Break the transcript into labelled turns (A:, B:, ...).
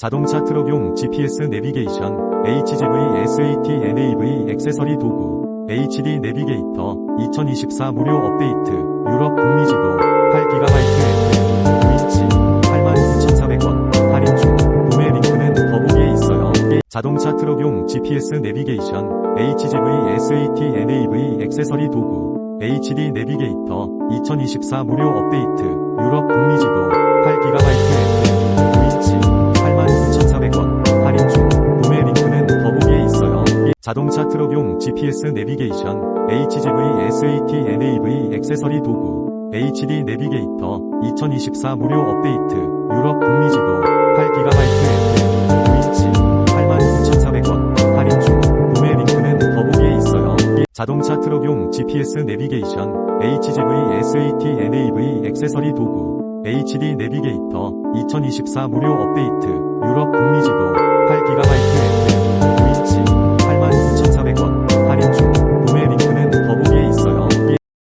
A: 자동차 트럭용 GPS 내비게이션, HGV SAT NAV 액세서리 도구, HD 내비게이터, 2024 무료 업데이트, 유럽 북미 지도, 8GB 앱, 위치, 89,400원, 할인 중, 구매 링크는 더보기에 있어요. 자동차 트럭용 GPS 내비게이션, HGV SAT NAV 액세서리 도구, HD 내비게이터, 2024 무료 업데이트, 유럽 북미 지도, 자동차 트럭용 GPS 내비게이션, HGV SAT NAV 액세서리 도구, HD 내비게이터, 2024 무료 업데이트, 유럽 북미 지도, 8GB 앱, 위치, 89,400원, 할인 중, 구매 링크는 더보기에 있어요. 자동차 트럭용 GPS 내비게이션, HGV SAT NAV 액세서리 도구, HD 내비게이터, 2024 무료 업데이트,